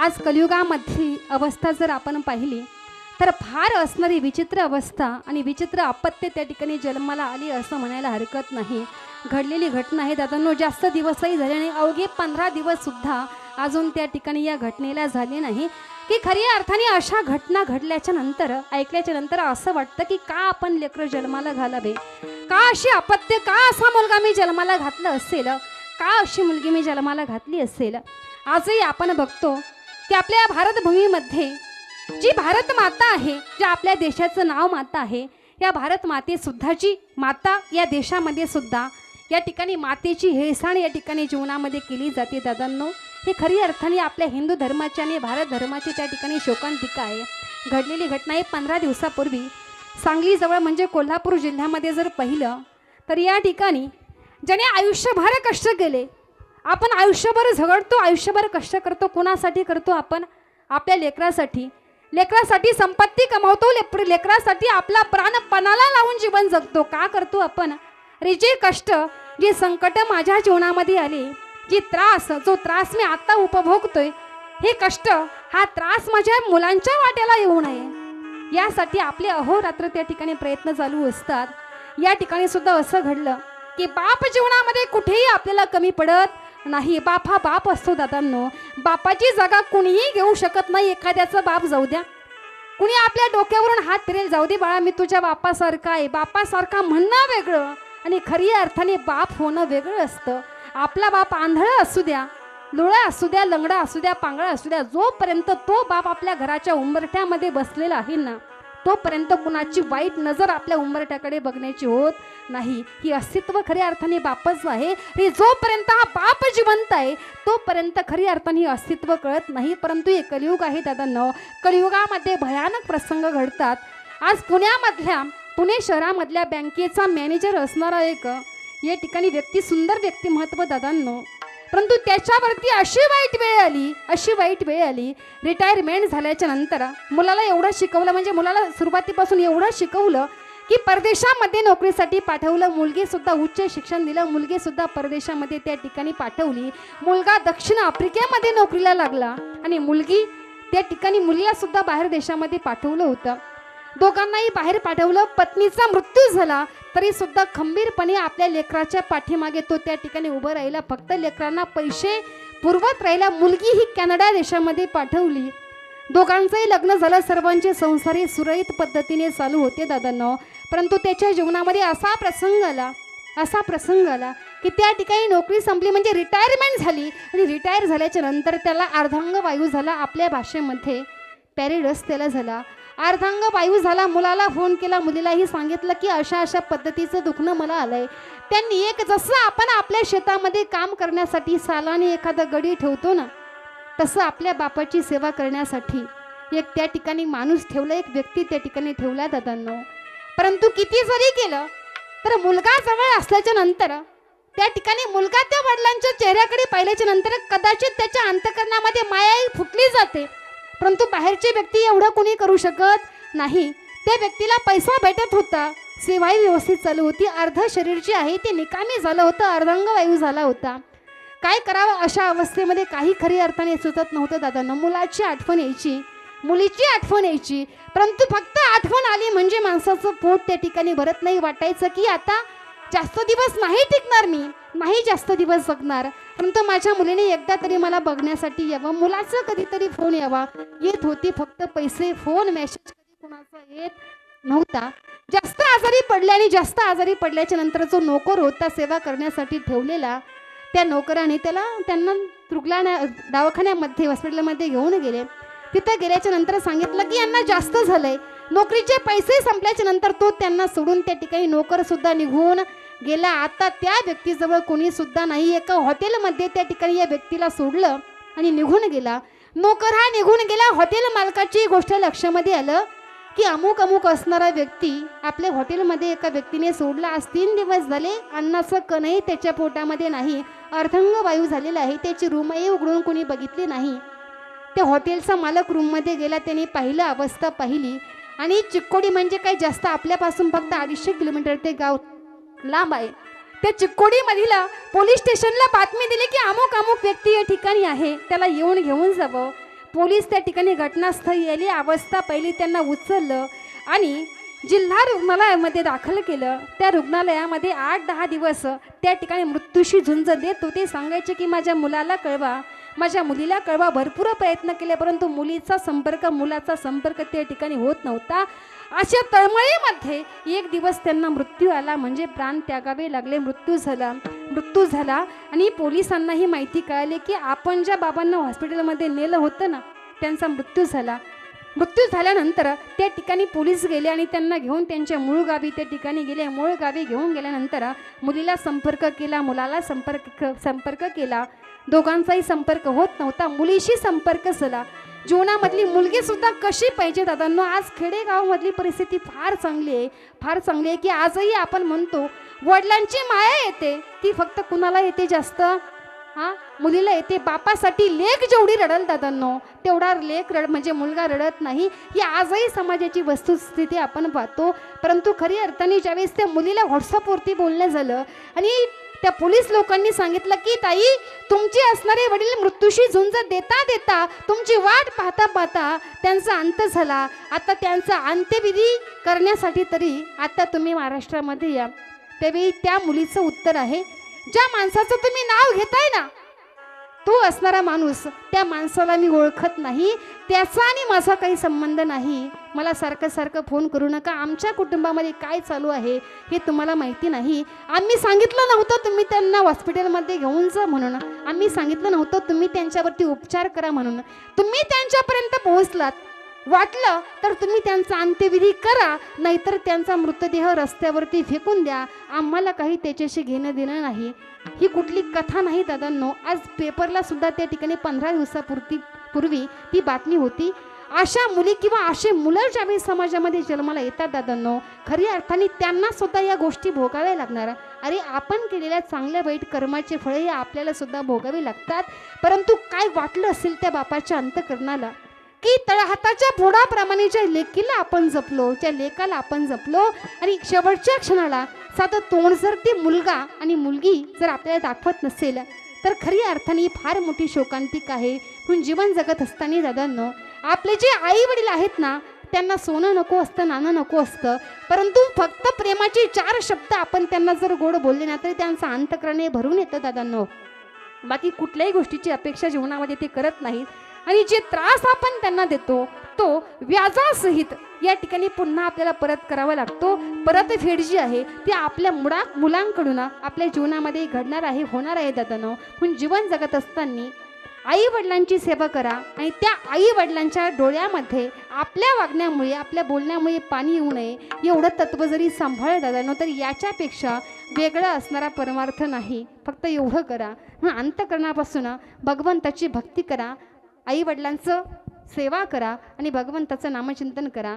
आज कलियुगामधली अवस्था जर आपण पाहिली तर फार असणारी विचित्र अवस्था आणि विचित्र अपत्य त्या ठिकाणी जन्माला आली असं म्हणायला हरकत नाही. घडलेली घटना आहे दादांनो जास्त दिवसही झाले नाही. अवघे पंधरा दिवससुद्धा अजून त्या ठिकाणी या घटनेला झाले नाही. की खऱ्या अर्थाने अशा घटना घडल्याच्या नंतर ऐकल्याच्या नंतर असं वाटतं की का आपण लेकरं जन्माला घालावे? का अशी अपत्य का असा मुलगा मी जन्माला घातलं असेल? का अशी मुलगी मी जन्माला घातली असेल? आजही आपण बघतो की आपल्या भारतभूमीमध्ये जी भारत माता आहे ज्या आपल्या देशाचं नाव माता आहे या भारत मातेसुद्धाची माता या देशामध्ये सुद्धा या ठिकाणी मातेची हेळसाण या ठिकाणी जीवनामध्ये केली जाते दादांनो. ही खरी अर्थाने आपल्या हिंदू धर्माची आणि भारत धर्माची त्या ठिकाणी शोकांतिका आहे. घडलेली घटना ही पंधरा दिवसापूर्वी सांगलीजवळ म्हणजे कोल्हापूर जिल्ह्यामध्ये जर पाहिलं तर या ठिकाणी ज्याने आयुष्यभर कष्ट केले आपण आयुष्यभर झगडतो आयुष्यभर कष्ट करतो कोणासाठी करतो आपण? आपल्या लेकरासाठी. लेकरासाठी संपत्ती कमावतो लेकरासाठी आपला प्राण पणाला लावून जीवन जगतो. का करतो आपण? रे जे कष्ट जे संकट माझ्या जीवनामध्ये आले जी त्रास जो त्रास मी आत्ता उपभोगतोय हे कष्ट हा त्रास माझ्या मुलांच्या वाट्याला येऊ नये यासाठी आपले अहोरात्र त्या ठिकाणी प्रयत्न चालू असतात. या ठिकाणी सुद्धा असं घडलं की बाप जीवनामध्ये कुठेही आपल्याला कमी पडत नाही बाप हा बाप असतो दादांनो. बापाची जागा कुणीही घेऊ शकत नाही एखाद्याचा बाप जाऊ द्या. कुणी आपल्या डोक्यावरून हात फिरेल जाऊ दे बाळा मी तुझ्या बापासारखा आहे. बापासारखा म्हणणं वेगळं आणि खरी अर्थाने बाप होणं वेगळं असतं. आपला बाप आंधळा असू द्या लोळा असू द्या लंगडा असू द्या पांगळा असू द्या जोपर्यंत तो बाप आपल्या घराच्या उंबरठ्यामध्ये बसलेला आहे ना तोपर्यंत कुणाची वाईट नजर आपल्या उंबरठ्याकडे बघण्याची होत नाही. ही अस्तित्व खऱ्या अर्थाने बापच आहे. आणि जोपर्यंत हा बाप जिवंत आहे तोपर्यंत खरी अर्थाने अस्तित्व कळत नाही. परंतु हे कलियुग आहे दादांनो. कलियुगामध्ये भयानक प्रसंग घडतात. आज पुण्यामधल्या पुणे शहरामधल्या बँकेचा मॅनेजर असणारा एक या ठिकाणी व्यक्ती सुंदर व्यक्तिमत्व दादांनो. परंतु त्याच्यावरती अशी वाईट वेळ आली अशी वाईट वेळ आली रिटायरमेंट झाल्याच्यानंतर मुलाला एवढं शिकवलं म्हणजे मुलाला सुरुवातीपासून एवढं शिकवलं की परदेशामध्ये नोकरीसाठी पाठवलं मुलगीसुद्धा उच्च शिक्षण दिलं मुलगीसुद्धा परदेशामध्ये त्या ठिकाणी पाठवली. मुलगा दक्षिण आफ्रिकेमध्ये नोकरीला लागला आणि मुलगी त्या ठिकाणी मुलीलासुद्धा बाहेर देशामध्ये पाठवलं होतं. दोघांनाही बाहेर पाठवलं पत्नीचा मृत्यू झाला तरी सुद्धा खंबीरपणे आपल्या लेकराच्या पाठीमागे तो त्या ठिकाणी उभं राहिला. फक्त लेकरांना पैसे पुरवत राहिला. मुलगी ही कॅनडा देशामध्ये पाठवली. दोघांचंही लग्न झालं. सर्वांचे संसारी सुरळीत पद्धतीने चालू होते दादांना. परंतु त्याच्या जीवनामध्ये असा प्रसंग आला असा प्रसंग आला की त्या ठिकाणी नोकरी संपली म्हणजे रिटायरमेंट झाली. आणि रिटायर झाल्याच्यानंतर त्याला अर्धांग वायू झाला. आपल्या भाषेमध्ये पॅरिडस त्याला झाला. अर्धांग वायू झाला मुलाला फोन केला मुलीलाही सांगितलं की अशा अशा पद्धतीचं दुखणं मला आलंय. त्यांनी एक जसं आपण आपल्या शेतामध्ये काम करण्यासाठी सालाने एखादा गडी ठेवतो ना तसं आपल्या बापाची सेवा करण्यासाठी एक त्या ठिकाणी माणूस ठेवला एक व्यक्ती त्या ठिकाणी ठेवला दादांना. परंतु किती जरी केलं तर मुलगा जवळ असल्याच्या नंतर त्या ठिकाणी मुलगा त्या वडिलांच्या चेहऱ्याकडे पाहिल्याच्या नंतर कदाचित त्याच्या अंतकरणामध्ये मायाही फुटली जाते. परंतु बाहेरची व्यक्ती एवढं कोणी करू शकत नाही. त्या व्यक्तीला पैसा भेटत होता. सेवाही व्यवस्थित चालू होती. अर्ध शरीर जे आहे ते निकामी झालं होतं. अर्धांगवायू झाला होता. काय करावं अशा अवस्थेमध्ये काही खरी अर्थाने सुचत नव्हतं दादांना मुलाची आठवण यायची मुलीची आठवण यायची. परंतु फक्त आठवण आली म्हणजे माणसाचं पोट त्या ठिकाणी भरत नाही. वाटायचं की आता जास्त दिवस नाही टिकणार मी. नाही जास्त दिवस जगणार. परंतु माझ्या मुलीने एकदा तरी मला बघण्यासाठी यावं. मुलाचं कधीतरी फोन यावा. येत होती फक्त पैसे फोन मेसेज कधी कोणाचा येत नव्हता. जास्त आजारी पडले आणि जास्त आजारी पडल्याच्या नंतर जो नोकर होता सेवा करण्यासाठी ठेवलेला त्या नोकराने त्याला त्यांना रुग्णा दवाखान्यामध्ये हॉस्पिटलमध्ये घेऊन गेले. तिथं गेल्याच्यानंतर सांगितलं की यांना जास्त झालंय. नोकरीचे पैसे संपल्याच्या नंतर तो त्यांना सोडून त्या ठिकाणी नोकर सुद्धा निघून गेला आता त्या व्यक्तीजवळ कोणी सुद्धा नाही. एका हॉटेलमध्ये त्या ठिकाणी या व्यक्तीला सोडलं आणि निघून गेला. नोकर हा निघून गेला. हॉटेल मालकाची गोष्ट लक्षामध्ये आलं की अमुक अमुक असणारा व्यक्ती आपल्या हॉटेलमध्ये एका व्यक्तीने सोडला. आज तीन दिवस झाले. अन्नाचं कणही त्याच्या पोटामध्ये नाही. अर्धंग वायू झालेला आहे. त्याची रूमही उघडून कोणी बघितली नाही. त्या हॉटेलचा मालक रूममध्ये गेला. त्याने पाहिलं अवस्था पाहिली. आणि चिक्कोडी म्हणजे काही जास्त आपल्यापासून फक्त अडीचशे किलोमीटर ते गाव लांब आहे. त्या चिकोडीमधील पोलीस स्टेशनला बातमी दिली की अमुक अमुक व्यक्ती या ठिकाणी आहे. त्याला येऊन घेऊन जावं. पोलीस त्या ठिकाणी घटनास्थळी आली. अवस्था पहिली त्यांना उचललं आणि जिल्हा रुग्णालयामध्ये दाखल केलं. त्या रुग्णालयामध्ये आठ दहा दिवस त्या ठिकाणी मृत्यूशी झुंज देत होते. सांगायचे की माझ्या मुलाला कळवा. माझ्या मुलीला कळवा भरपूर प्रयत्न केले परंतु मुलीचा संपर्क मुलाचा संपर्क त्या ठिकाणी होत नव्हता. अशा तळमळीमध्ये एक दिवस त्यांना मृत्यू आला म्हणजे प्राण त्यागावे लागले मृत्यू झाला मृत्यू झाला. आणि पोलिसांनाही माहिती कळाली की आपण ज्या बाबांना हॉस्पिटलमध्ये नेलं होतं ना त्यांचा मृत्यू झाला. मृत्यू झाल्यानंतर त्या ठिकाणी पोलीस गेले आणि त्यांना घेऊन त्यांच्या मूळ गावी त्या ठिकाणी गेले. मूळ गावी घेऊन गेल्यानंतर मुलीला संपर्क केला मुलाला संपर्क संपर्क केला. दोघांचाही संपर्क होत नव्हता. मुलीशी संपर्क झाला. जीवनामधली मुलगी सुद्धा कशी पाहिजे दादांनो? आज खेडेगावामधली परिस्थिती फार चांगली आहे. फार चांगली आहे की आजही आपण म्हणतो वडिलांची माया येते. ती फक्त कुणाला येते जास्त? हा? मुलीला येते. बापासाठी लेख जेवढी रडल दादांनो तेवढा लेख रड म्हणजे मुलगा रडत नाही. ही आजही समाजाची वस्तुस्थिती आपण पाहतो. परंतु खरी अर्थाने ज्यावेळेस त्या मुलीला व्हॉट्सअपवरती बोलणं झालं आणि त्या पोलीस लोकांनी सांगितलं की ताई तुमचे असणारे वडील मृत्यूशी झुंज देता देता तुमची वाट पाहता पाहता त्यांचा अंत झाला. आता त्यांचा अंत्यविधी करण्यासाठी तरी आता तुम्ही महाराष्ट्रामध्ये या. त्यावेळी त्या मुलीचं उत्तर आहे ज्या माणसाचं तुम्ही नाव घेताय ना तो असणारा माणूस त्या माणसाला मी ओळखत नाही त्याचा आणि माझा काही संबंध नाही. मला सारखं सारखं फोन करू नका. आमच्या कुटुंबामध्ये काय चालू आहे हे तुम्हाला माहिती नाही. आम्ही सांगितलं नव्हतं तुम्ही त्यांना हॉस्पिटलमध्ये घेऊन जा म्हणून. आम्ही सांगितलं नव्हतं तुम्ही त्यांच्यावरती उपचार करा म्हणून. तुम्ही त्यांच्यापर्यंत पोहोचलात. वाटलं तर तुम्ही त्यांचा अंत्यविधी करा नाहीतर त्यांचा मृतदेह रस्त्यावरती फेकून द्या. आम्हाला काही त्याच्याशी घेणं देणं नाही. ही कुठली कथा नाही दादांनो. आज पेपरला सुद्धा त्या ठिकाणी पंधरा दिवसापुरती पूर्वी ती बातमी होती. अशा मुली किंवा असे मुलं ज्यावेळी समाजामध्ये जन्माला येतात दादांनो खरी अर्थाने त्यांना सुद्धा या गोष्टी भोगाव्या लागणार. अरे आपण केलेल्या चांगल्या वाईट कर्माचे फळे हे आपल्याला सुद्धा भोगावे लागतात. परंतु काय वाटलं असेल त्या बापाच्या अंतकरणाला? की तळहाताच्या फोडाप्रमाणे ज्या लेकीला आपण जपलो ज्या लेकाला आपण जपलो आणि शेवटच्या क्षणाला साधं तोंड जर ते मुलगा आणि मुलगी जर आपल्याला दाखवत नसेल तर खरी अर्थाने फार मोठी शोकांतिक आहे. म्हणून जीवन जगत असताना दादांनो आपले जे आई वडील आहेत ना त्यांना सोनं नको असतं नाणं नको असतं. परंतु फक्त प्रेमाचे चार शब्द आपण त्यांना जर गोड बोलले ना तरी त्यांचं अंतकरण हे भरून येतं दादांनो. बाकी कुठल्याही गोष्टीची अपेक्षा जीवनामध्ये ते करत नाहीत. आणि जे त्रास आपण त्यांना देतो तो व्याजासहित या ठिकाणी पुन्हा आपल्याला परत करावा लागतो. परतफेड जी आहे ती आपल्या मुळा मुलांकडून आपल्या जीवनामध्ये घडणार आहे होणार आहे दादानो. म्हणून जीवन जगत असताना आई वडिलांची सेवा करा आणि त्या आई वडिलांच्या डोळ्यामध्ये आपल्या वागण्यामुळे आपल्या बोलण्यामुळे पाणी येऊ नये. एवढं तत्व जरी सांभाळलं दादानो तर याच्यापेक्षा वेगळा असणारा परमार्थ नाही. फक्त एवढं करा. मग अंतकरणापासून भगवंताची भक्ती करा. आई वडिलांचं सेवा करा आणि भगवंताचं नामचिंतन करा.